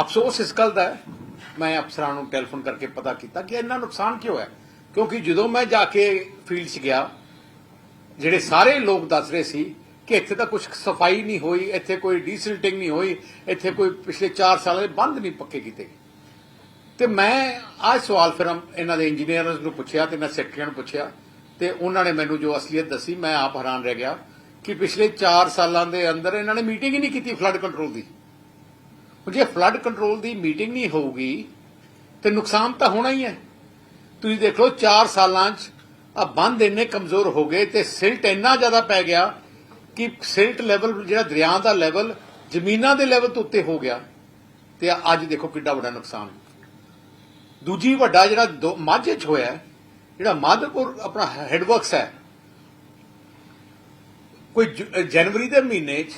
ਅਫਸੋਸ ਇਸ ਗੱਲ ਦਾ ਹੈ। ਮੈਂ ਅਫਸਰਾਂ ਨੂੰ ਟੈਲੀਫੋਨ ਕਰਕੇ ਪਤਾ ਕੀਤਾ ਕਿ ਇੰਨਾ ਨੁਕਸਾਨ ਕਿਉਂ ਹੈ? ਕਿਉਂਕਿ ਜਦੋਂ ਮੈਂ ਜਾ ਕੇ ਫੀਲਡ 'ਚ ਗਿਆ, ਜਿਹੜੇ ਸਾਰੇ ਲੋਕ ਦੱਸ ਰਹੇ ਸੀ ਕਿ ਇੱਥੇ ਤਾਂ ਕੁਝ ਸਫ਼ਾਈ ਨਹੀਂ ਹੋਈ, ਇੱਥੇ ਕੋਈ ਡੀਸਿਲਟਿੰਗ ਨਹੀਂ ਹੋਈ, ਇੱਥੇ ਕੋਈ ਪਿਛਲੇ 4 ਸਾਲਾਂ ਦੇ ਬੰਦ ਨਹੀਂ ਪੱਕੇ ਕੀਤੇ ਗਏ। ਤੇ ਮੈਂ ਆਹ ਸਵਾਲ ਫਿਰ ਇਹਨਾਂ ਦੇ ਇੰਜੀਨੀਅਰਸ ਨੂੰ ਪੁੱਛਿਆ ਤੇ ਮੈਂ ਸੈਕਟਰੀਆਂ ਨੂੰ ਪੁੱਛਿਆ ਤੇ ਉਹਨਾਂ ਨੇ ਮੈਨੂੰ ਜੋ ਅਸਲੀਅਤ ਦੱਸੀ, ਮੈਂ ਆਪ ਹੈਰਾਨ ਰਹਿ ਗਿਆ ਕਿ ਪਿਛਲੇ 4 ਸਾਲਾਂ ਦੇ ਅੰਦਰ ਇਹਨਾਂ ਨੇ ਮੀਟਿੰਗ ਹੀ ਨਹੀਂ ਕੀਤੀ ਫਲੱਡ ਕੰਟਰੋਲ ਦੀ। ਜੇ ਫਲੱਡ ਕੰਟਰੋਲ ਦੀ ਮੀਟਿੰਗ ਨਹੀਂ ਹੋਊਗੀ, ਤੇ ਨੁਕਸਾਨ ਤਾਂ ਹੋਣਾ ਹੀ ਹੈ। ਤੁਸੀਂ ਦੇਖ ਲਓ 4 ਸਾਲਾਂ 'ਚ ਆ ਬੰਦ ਇੰਨੇ ਕਮਜ਼ੋਰ ਹੋ ਗਏ ਤੇ ਸਿਲਟ ਇੰਨਾ ਜ਼ਿਆਦਾ ਪੈ ਗਿਆ ਕਿ ਸਿਲਟ ਲੈਵਲ ਜਿਹੜਾ ਦਰਿਆ ਦਾ ਲੈਵਲ ਜ਼ਮੀਨਾਂ ਦੇ ਲੈਵਲ ਤੋਂ ਉੱਤੇ ਹੋ ਗਿਆ ਤੇ ਅੱਜ ਦੇਖੋ ਕਿੱਡਾ ਵੱਡਾ ਨੁਕਸਾਨ ਦੂਜੀ ਵੱਡਾ ਜਿਹੜਾ ਮਾਝੇ 'ਚ ਹੋਇਆ ਜਿਹੜਾ ਮਾਧੋਪੁਰ ਆਪਣਾ ਹੈਡਵਰਕਸ ਹੈ, ਕੋਈ ਜਨਵਰੀ ਦੇ ਮਹੀਨੇ 'ਚ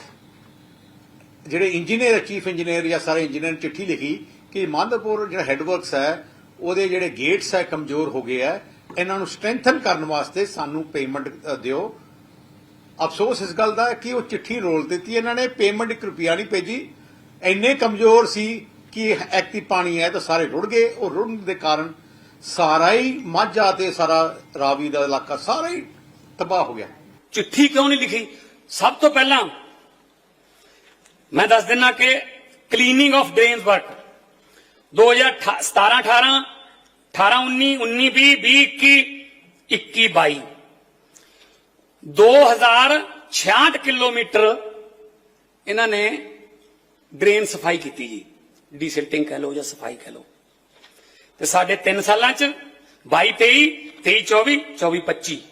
ਜਿਹੜੇ ਇੰਜੀਨੀਅਰ ਚੀਫ ਇੰਜੀਨੀਅਰ ਜਾਂ ਸਾਰੇ ਇੰਜੀਨੀਅਰ ਚਿੱਠੀ ਲਿਖੀ ਕਿ ਮਾਧੋਪੁਰ ਜਿਹੜਾ ਹੈਡਵਰਕਸ ਹੈ, ਉਹਦੇ ਜਿਹੜੇ ਗੇਟਸ ਹੈ ਕਮਜ਼ੋਰ ਹੋ ਗਏ ਹੈ, ਇਹਨਾਂ ਨੂੰ ਸਟਰੈਂਥਨ ਕਰਨ ਵਾਸਤੇ ਸਾਨੂੰ ਪੇਮੈਂਟ ਦਿਓ। ਅਫਸੋਸ ਇਸ ਗੱਲ ਦਾ ਕਿ ਉਹ ਚਿੱਠੀ ਰੋਲ ਦਿੱਤੀ ਇਹਨਾਂ ਨੇ ਪੇਮੈਂਟ 1 ਰੁਪਿਆ ਨਹੀਂ ਭੇਜੀ। ਇੰਨੇ ਕਮਜ਼ੋਰ ਸੀ ਕਿ ਐਕਤੀ ਪਾਣੀ ਹੈ ਤਾਂ ਸਾਰੇ ਰੁੜ ਗਏ। ਉਹ ਰੁੜਨ ਦੇ ਕਾਰਨ ਸਾਰਾ ਹੀ ਮਾਝਾ ਤੇ ਸਾਰਾ ਰਾਵੀ ਦਾ ਇਲਾਕਾ ਸਾਰਾ ਹੀ ਤਬਾਹ ਹੋ ਗਿਆ। ਚਿੱਠੀ ਕਿਉਂ ਨਹੀਂ ਲਿਖੀ? ਸਭ ਤੋਂ ਪਹਿਲਾਂ ਮੈਂ ਦੱਸ ਦਿੰਨਾ ਕਿ cleaning of drains work 2017 18 18 19 19 20 20 21 21 22 2066 kilometre ਇਹਨਾਂ ਨੇ ਡਰੇਨ ਸਫ਼ਾਈ ਕੀਤੀ ਜੀ। ਡੀਸਿਲਟਿੰਗ ਕਹਿ ਲਓ ਜਾਂ ਸਫ਼ਾਈ ਕਹਿ ਲਓ। ਤੇ ਸਾਡੇ 3 ਸਾਲਾਂ ਚ 22 23 23 24 24 25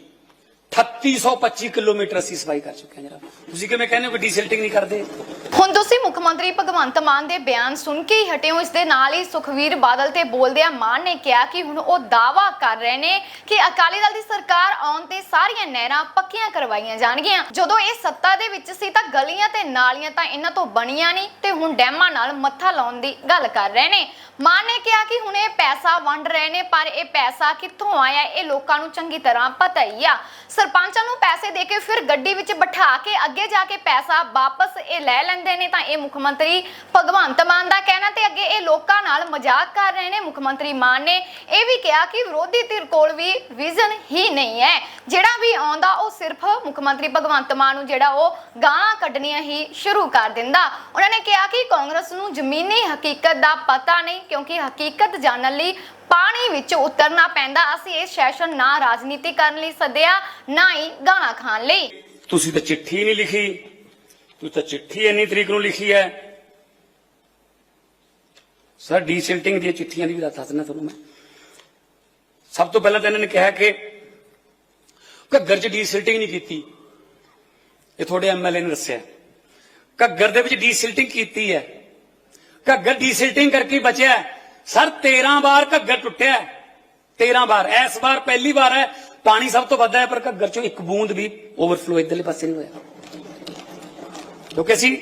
3825 ਕਿਲੋਮੀਟਰ ਅਸੀਂ ਸਫ਼ਾਈ ਕਰ ਚੁੱਕੇ ਹਾਂ ਜਰਾ। ਤੁਸੀਂ ਕਿਵੇਂ ਕਹਿੰਦੇ ਹੋ ਕਿ ਡੀਸਿਲਟਿੰਗ ਨਹੀਂ ਕਰਦੇ? ਹੁਣ ਤੁਸੀਂ ਮੁੱਖ ਮੰਤਰੀ ਭਗਵੰਤ ਮਾਨ ਦੇ ਬਿਆਨ ਸੁਣ ਕੇ ਹੀ ਹਟੇ ਹੋ। ਇਸ ਦੇ ਨਾਲ ਹੀ ਸੁਖਵੀਰ ਬਾਦਲ ਤੇ ਬੋਲਦਿਆਂ ਮਾਨ ਨੇ ਕਿਹਾ ਕਿ ਹੁਣ ਉਹ ਦਾਵਾ ਕਰ ਰਹੇ ਨੇ ਕਿ ਅਕਾਲੀ ਦਲ ਦੀ ਸਰਕਾਰ ਆਉਣ ਤੇ ਸਾਰੀਆਂ ਨਹਿਰਾਂ ਪੱਕੀਆਂ ਕਰਵਾਈਆਂ ਜਾਣਗੀਆਂ। ਜਦੋਂ ਇਹ ਸੱਤਾ ਦੇ ਵਿੱਚ ਸੀ ਤਾਂ ਗਲੀਆਂ ਤੇ ਨਾਲੀਆਂ ਤਾਂ ਇਹਨਾਂ ਤੋਂ ਬਣੀਆਂ ਨਹੀਂ ਤੇ ਹੁਣ ਡੈਮਾਂ ਨਾਲ ਮੱਥਾ ਲਾਉਣ ਦੀ ਗੱਲ ਕਰ ਰਹੇ ਨੇ। ਮਾਨ ਨੇ ਕਿਹਾ ਕਿ ਹੁਣ ਇਹ ਪੈਸਾ ਵੰਡ ਰਹੇ ਨੇ, ਪਰ ਇਹ ਪੈਸਾ ਕਿੱਥੋਂ ਆਇਆ ਇਹ ਲੋਕਾਂ ਨੂੰ ਚੰਗੀ ਤਰ੍ਹਾਂ ਪਤਾ ਹੀ ਆ। ਸਰਪੰਚਾਂ ਨੂੰ ਪੈਸੇ ਦੇ ਕੇ ਫਿਰ ਗੱਡੀ ਵਿੱਚ ਬਿਠਾ ਕੇ ਅੱਗੇ ਜਾ ਕੇ ਪੈਸਾ ਵਾਪਸ ਇਹ ਲੈ ਲੈਂਦੇ ਨੇ, ਤਾਂ ਇਹ ਮੁੱਖ ਮੰਤਰੀ ਭਗਵੰਤ ਮਾਨ ਦਾ ਕਹਿਣਾ ਤੇ ਅੱਗੇ ਇਹ ਲੋਕਾਂ ਨਾਲ ਮਜ਼ਾਕ ਕਰ ਰਹੇ ਨੇ, ਮੁੱਖ ਮੰਤਰੀ ਮਾਨ ਨੇ ਇਹ ਵੀ ਕਿਹਾ ਕਿ ਵਿਰੋਧੀ ਧਿਰ ਕੋਲ ਵੀ ਵਿਜ਼ਨ ਹੀ ਨਹੀਂ ਹੈ। ਜਿਹੜਾ ਵੀ ਆਉਂਦਾ, ਉਹ ਸਿਰਫ ਮੁੱਖ ਮੰਤਰੀ ਭਗਵੰਤ ਮਾਨ ਨੂੰ ਜਿਹੜਾ ਉਹ ਗਾਲਾਂ ਕੱਢਣੀਆਂ ਹੀ ਸ਼ੁਰੂ ਕਰ ਦਿੰਦਾ। ਉਹਨਾਂ ਨੇ ਕਿਹਾ ਕਿ ਕਾਂਗਰਸ ਨੂੰ ਜ਼ਮੀਨੀ ਹਕੀਕਤ ਦਾ ਪਤਾ ਨਹੀਂ, ਕਿਉਂਕਿ ਹਕੀਕਤ ਜਾਣਨ ਲਈ ਪਾਣੀ ਵਿੱਚ ਉਤਰਨਾ ਪੈਂਦਾ। ਅਸੀਂ ਇਹ ਸੈਸ਼ਨ ਨਾ ਰਾਜਨੀਤੀ ਕਰਨ ਲਈ ਸੱਦਿਆ, ਨਾ ਹੀ ਗਾਲਾਂ ਖਾਣ ਲਈ। ਤੁਸੀਂ ਤਾਂ ਚਿੱਠੀ ਨਹੀਂ ਲਿਖੀ। ਤੁਸੀਂ ਤਾਂ ਚਿੱਠੀ ਇੰਨੀ ਤਰੀਕ ਨੂੰ ਲਿਖੀ ਹੈ। ਸਰ ਡੀਸਿਲਟਿੰਗ ਦੀਆਂ ਚਿੱਠੀਆਂ ਦੀ ਵੀ ਦੱਸ ਦਿੰਦਾ ਤੁਹਾਨੂੰ ਮੈਂ। ਸਭ ਤੋਂ ਪਹਿਲਾਂ ਤਾਂ ਇਹਨਾਂ ਨੇ ਕਿਹਾ ਕਿ ਘੱਗਰ 'ਚ ਡੀਸਿਲਟਿੰਗ ਨਹੀਂ ਕੀਤੀ। ਇਹ ਤੁਹਾਡੇ ਐਮਐਲਏ ਨੇ ਦੱਸਿਆ। ਘੱਗਰ ਦੇ ਵਿੱਚ ਡੀਸਿਲਟਿੰਗ ਕੀਤੀ ਹੈ। ਘੱਗਰ ਡੀਸਿਲਟਿੰਗ ਕਰਕੇ ਬਚਿਆ। ਸਰ 13 ਵਾਰ ਘੱਗਰ ਟੁੱਟਿਆ ਹੈ। 13 ਵਾਰ। ਇਸ ਵਾਰ ਪਹਿਲੀ ਵਾਰ ਹੈ। ਪਾਣੀ ਸਭ ਤੋਂ ਵੱਧ ਹੈ, ਪਰ ਘੱਗਰ ਚੋਂ ਇੱਕ ਬੂੰਦ ਵੀ ਓਵਰਫਲੋ ਇਧਰਲੇ ਪਾਸੇ ਨਹੀਂ ਹੋਇਆ। ਕਿਉਂਕਿ ਅਸੀਂ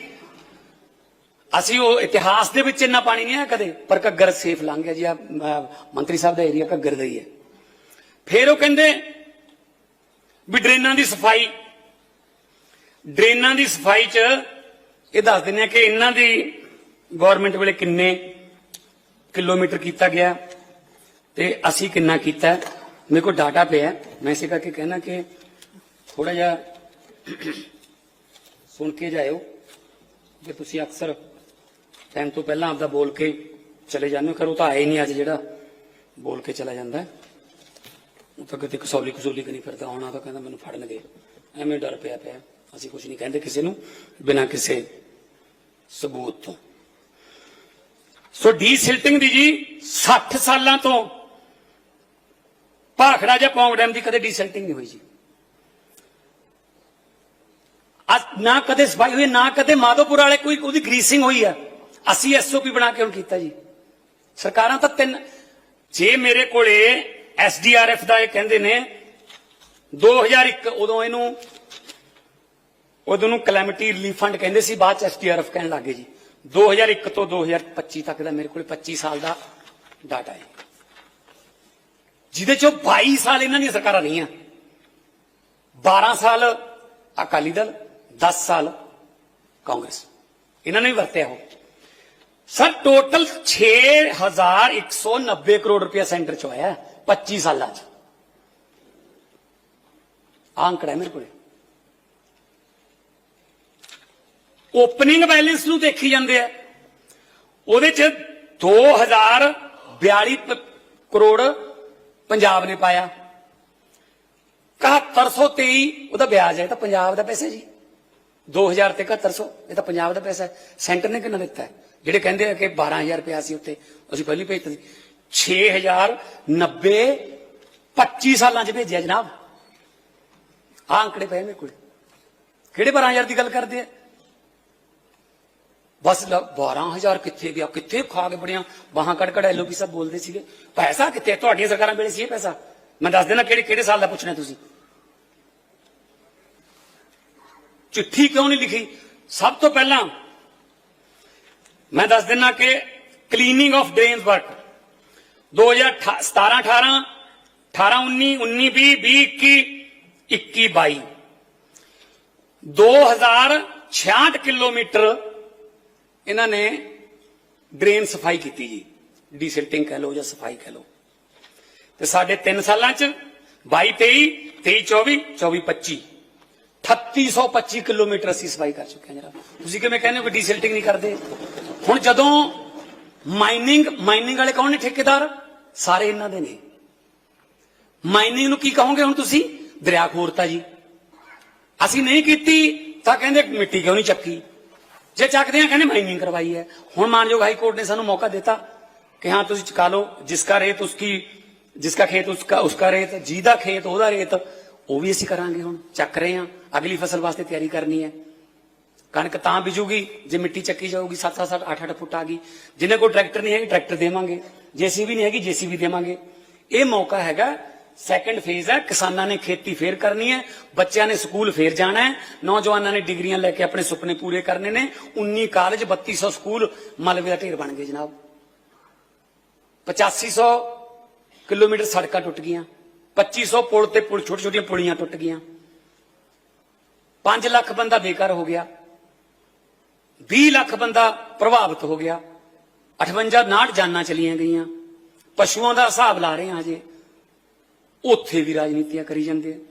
ਅਸੀਂ ਉਹ ਇਤਿਹਾਸ ਦੇ ਵਿੱਚ ਇੰਨਾ ਪਾਣੀ ਨਹੀਂ ਆਇਆ ਕਦੇ, ਪਰ ਘੱਗਰ ਸੇਫ ਲੰਘ ਗਿਆ ਜੀ। ਆ ਮੰਤਰੀ ਸਾਹਿਬ ਦਾ ਏਰੀਆ ਘੱਗਰ ਦਾ ਹੀ ਹੈ। ਫਿਰ ਉਹ ਕਹਿੰਦੇ ਵੀ ਡਰੇਨਾਂ ਦੀ ਸਫ਼ਾਈ, ਡਰੇਨਾਂ ਦੀ ਸਫ਼ਾਈ 'ਚ ਇਹ ਦੱਸ ਦਿੰਦੇ ਆ ਕਿ ਇਹਨਾਂ ਦੀ ਗਵਰਨਮੈਂਟ ਵੇਲੇ ਕਿੰਨੇ ਕਿਲੋਮੀਟਰ ਕੀਤਾ ਗਿਆ ਤੇ ਅਸੀਂ ਕਿੰਨਾ ਕੀਤਾ? ਮੇਰੇ ਕੋਲ ਡਾਟਾ ਪਿਆ ਮੈਂ ਇਸੇ ਕਰਕੇ ਕਹਿਣਾ ਕਿ ਥੋੜਾ ਜਿਹਾ ਸੁਣ ਕੇ ਜਾਇਓ। ਕਿ ਤੁਸੀਂ ਅਕਸਰ ਟਾਈਮ ਤੋਂ ਪਹਿਲਾਂ ਆਪਦਾ ਬੋਲ ਕੇ ਚਲੇ ਜਾਂਦੇ ਹੋ ਕਰੋ ਤਾਂ ਆਏ ਨਹੀਂ ਅੱਜ ਜਿਹੜਾ ਬੋਲ ਕੇ ਚਲਾ ਜਾਂਦਾ ਉਹ ਤਾਂ ਕਿਤੇ ਕਸੌਲੀ ਕਸੂਲੀ ਕਰੀ ਫਿਰਦਾ ਆਉਣਾ ਤਾਂ ਕਹਿੰਦਾ ਮੈਨੂੰ ਫੜਨਗੇ। ਐਵੇਂ ਡਰ ਪਿਆ ਪਿਆ। ਅਸੀਂ ਕੁਝ ਨਹੀਂ ਕਹਿੰਦੇ ਕਿਸੇ ਨੂੰ, ਬਿਨਾਂ ਕਿਸੇ ਸਬੂਤ ਤੋਂ। ਸੋ ਡੀ ਸਿਲਟਿੰਗ ਦੀ ਜੀ 60 ਸਾਲਾਂ ਤੋਂ ਭਾਖੜਾ ਜਾਂ ਪੌਂਗ ਡੈਮ ਦੀ ਕਦੇ ਡੀਸਿਲਟਿੰਗ ਨਹੀਂ ਹੋਈ ਜੀ। ਨਾ ਕਦੇ ਸਫ਼ਾਈ ਹੋਈ, ਨਾ ਕਦੇ ਮਾਧੋਪੁਰ ਵਾਲੇ ਕੋਈ ਉਹਦੀ ਗਰੀਸਿੰਗ ਹੋਈ ਆ। ਅਸੀਂ ਐਸਓਪੀ ਬਣਾ ਕੇ ਹੁਣ ਕੀਤਾ ਜੀ। ਸਰਕਾਰਾਂ ਤਾਂ ਤਿੰਨ ਜੇ ਮੇਰੇ ਕੋਲੇ ਐਸਡੀਆਰਐਫ ਦਾ ਇਹ ਕਹਿੰਦੇ ਨੇ 2001 ਉਦੋਂ ਇਹਨੂੰ ਉਦੋਂ ਨੂੰ ਕਲੈਮਿਟੀ ਰਿਲੀਫ ਫੰਡ ਕਹਿੰਦੇ ਸੀ, ਬਾਅਦ ਚ ਐਸਡੀਆਰਐਫ ਕਹਿਣ ਲੱਗੇ ਜੀ। 2001 ਤੋਂ 2025 ਤੱਕ ਦਾ ਮੇਰੇ ਕੋਲ 25 ਸਾਲ ਦਾ ਡਾਟਾ ਹੈ। ਜਿਹਦੇ ਚੋਂ 22 ਸਾਲ ਇਹਨਾਂ ਦੀਆਂ ਸਰਕਾਰਾਂ ਰਹੀਆਂ। 12 ਸਾਲ ਅਕਾਲੀ ਦਲ 10 ਸਾਲ ਕਾਂਗਰਸ। ਇਹਨਾਂ ਨੇ ਵੀ ਵਰਤਿਆ ਉਹ। ਸਰ ਟੋਟਲ 6190 ਕਰੋੜ ਰੁਪਇਆ ਸੈਂਟਰ ਚ ਆਇਆ ਹੈ 25 ਸਾਲਾਂ ਚ। ਆਹ ਅੰਕੜਾ ਹੈ ਮੇਰੇ ਕੋਲੇ। ਓਪਨਿੰਗ ਬੈਲੈਂਸ ਨੂੰ ਦੇਖੀ ਜਾਂਦੇ ਆ। ਉਹਦੇ ਚ 2042 ਪ- ਕਰੋੜ ਪੰਜਾਬ ਨੇ ਪਾਇਆ। 7123 ਉਹਦਾ ਵਿਆਜ ਹੈ, ਇਹ ਤਾਂ ਪੰਜਾਬ ਦਾ ਪੈਸਾ ਜੀ। 2000 ਤੇ 7100 ਇਹ ਤਾਂ ਪੰਜਾਬ ਦਾ ਪੈਸਾ ਹੈ। ਸੈਂਟਰ ਨੇ ਕਿੰਨਾ ਦਿੱਤਾ ਜਿਹੜੇ ਕਹਿੰਦੇ ਆ ਕਿ 12000 ਰੁਪਇਆ ਸੀ ਉੱਤੇ ਅਸੀਂ ਪਹਿਲੀ ਭੇਜਤਾ ਸੀ। 6090 25 ਸਾਲਾਂ ਚ ਭੇਜਿਆ ਜਨਾਬ। ਆਹ ਅੰਕੜੇ ਪਏ ਮੇਰੇ ਕੋਲ। ਕਿਹੜੇ 12000 ਦੀ ਗੱਲ ਕਰਦੇ ਆ? ਬਸ ਲ- 12000 ਕਿੱਥੇ ਗਿਆ ਕਿੱਥੇ ਖਾ ਕੇ ਬੜੀਆਂ ਬਾਹਾਂ ਕੱਢ ਕੱਢ ਐਲਓਪੀ ਸਾਹਿਬ ਬੋਲਦੇ ਸੀਗੇ ਪੈਸਾ ਕਿੱਥੇ ਤੁਹਾਡੀਆਂ ਸਰਕਾਰਾਂ ਵੇਲੇ ਸੀ ਇਹ ਪੈਸਾ ਮੈਂ ਦੱਸ ਦੇਣਾ ਕਿਹੜੇ ਕਿਹੜੇ ਸਾਲ ਦਾ ਪੁੱਛਣਾ ਤੁਸੀਂ ਚਿੱਠੀ ਕਿਉਂ ਨਹੀਂ ਲਿਖੀ ਸਭ ਤੋਂ ਪਹਿਲਾਂ ਮੈਂ ਦੱਸ ਦਿੰਨਾ ਕਿ cleaning of drains work 2017 18 18 19 19 20 20 21 21 22 2066 kilometre ਇਹਨਾਂ ਨੇ ਡਰੇਨ ਸਫ਼ਾਈ ਕੀਤੀ ਜੀ। ਡੀਸਿਲਟਿੰਗ ਕਹਿ ਲਓ ਜਾਂ ਸਫ਼ਾਈ ਕਹਿ ਲਓ। ਤੇ ਸਾਡੇ 3 ਸਾਲਾਂ ਚ 22 23 23 24 24 25 3825 ਕਿਲੋਮੀਟਰ ਅਸੀਂ ਸਫ਼ਾਈ ਕਰ ਚੁੱਕੇ ਹਾਂ ਜਨਾਬ ਤੁਸੀਂ ਕਿਵੇਂ ਕਹਿੰਦੇ ਹੋ ਕਿ ਡੀਸਿਲਟਿੰਗ ਨਹੀਂ ਕਰਦੇ? ਹੁਣ ਜਦੋਂ ਮਾਈਨਿੰਗ ਮਾਈਨਿੰਗ ਵਾਲੇ ਕੌਣ ਨੇ ਠੇਕੇਦਾਰ? ਸਾਰੇ ਇਹਨਾਂ ਦੇ ਨੇ। ਮਾਈਨਿੰਗ ਨੂੰ ਕੀ ਕਹੋਗੇ ਹੁਣ ਤੁਸੀਂ? ਦਰਿਆਖੋਰਤਾ ਜੀ। ਅਸੀਂ ਨਹੀਂ ਕੀਤੀ ਤਾਂ ਕਹਿੰਦੇ ਮਿੱਟੀ ਕਿਉਂ ਨਹੀਂ ਚੱਕੀ? ਜੇ ਚੱਕਦੇ ਆ, ਕਹਿੰਦੇ ਮਾਈਨਿੰਗ ਕਰਵਾਈ ਹੈ। ਹੁਣ ਮਾਨਯੋਗ ਹਾਈ ਕੋਰਟ ਨੇ ਸਾਨੂੰ ਮੌਕਾ ਦਿੱਤਾ ਕਿ ਹਾਂ, ਤੁਸੀਂ ਚੁਕਾ ਲਓ ਜਿਸਕਾ ਰੇਤ ਉਸकी ਜਿਸਕਾ ਖੇਤ ਉਸਕਾ ਉਸਕਾ ਰੇਤ ਜਿਹਦਾ ਖੇਤ, ਉਹਦਾ ਰੇਤ, ਉਹ ਵੀ ਅਸੀਂ ਕਰਾਂਗੇ ਹੁਣ, ਚੱਕ ਰਹੇ ਹਾਂ। ਅਗਲੀ ਫਸਲ ਵਾਸਤੇ ਤਿਆਰੀ ਕਰਨੀ ਹੈ। ਕਣਕ ਤਾਂ ਬੀਜੂਗੀ, ਜੇ ਮਿੱਟੀ ਚੱਕੀ ਜਾਊਗੀ 7 7 8 8 ਫੁੱਟ ਆ ਗਈ। ਜਿਹਨੇ ਕੋਲ ਟਰੈਕਟਰ ਨਹੀਂ ਹੈਗੀ, ਟਰੈਕਟਰ ਦੇਵਾਂਗੇ। ਜੇਸੀਬੀ ਨਹੀਂ ਹੈਗੀ, ਜੇਸੀਬੀ ਦੇਵਾਂਗੇ। ਇਹ ਮੌਕਾ ਹੈਗਾ ਸੈਕੰਡ ਫੇਜ਼ ਹੈ, ਕਿਸਾਨਾਂ ਨੇ ਖੇਤੀ ਫੇਰ ਕਰਨੀ ਹੈ, ਬੱਚਿਆਂ ਨੇ ਸਕੂਲ ਫੇਰ ਜਾਣਾ ਹੈ, ਨੌਜਵਾਨਾਂ ਨੇ ਡਿਗਰੀਆਂ ਲੈ ਕੇ ਆਪਣੇ ਸੁਪਨੇ ਪੂਰੇ ਕਰਨੇ ਨੇ 19 ਕਾਲਜ 3200 ਸਕੂਲ ਮਲਵੇ ਦਾ ਢੇਰ ਬਣ ਗਏ ਜਨਾਬ। 8500 ਕਿਲੋਮੀਟਰ ਸੜਕਾਂ ਟੁੱਟ ਗਈਆਂ 2500 ਪੁਲ ਤੇ ਪੁਲ ਛੋਟੀ ਛੋਟੀਆਂ ਪੁਲੀਆਂ ਟੁੱਟ ਗਈਆਂ। 5 ਲੱਖ ਬੰਦਾ ਬੇਕਾਰ ਹੋ ਗਿਆ 20 ਲੱਖ ਬੰਦਾ ਪ੍ਰਭਾਵਿਤ ਹੋ ਗਿਆ 58 ਨਾਟ ਜਾਨਾਂ ਚਲੀਆਂ ਗਈਆਂ, ਪਸ਼ੂਆਂ ਦਾ ਹਿਸਾਬ ਲਾ ਰਹੇ ਹਾਂ ਅਜੇ ਉੱਥੇ ਵੀ ਰਾਜਨੀਤੀਆਂ ਕਰੀ ਜਾਂਦੇ ਆ।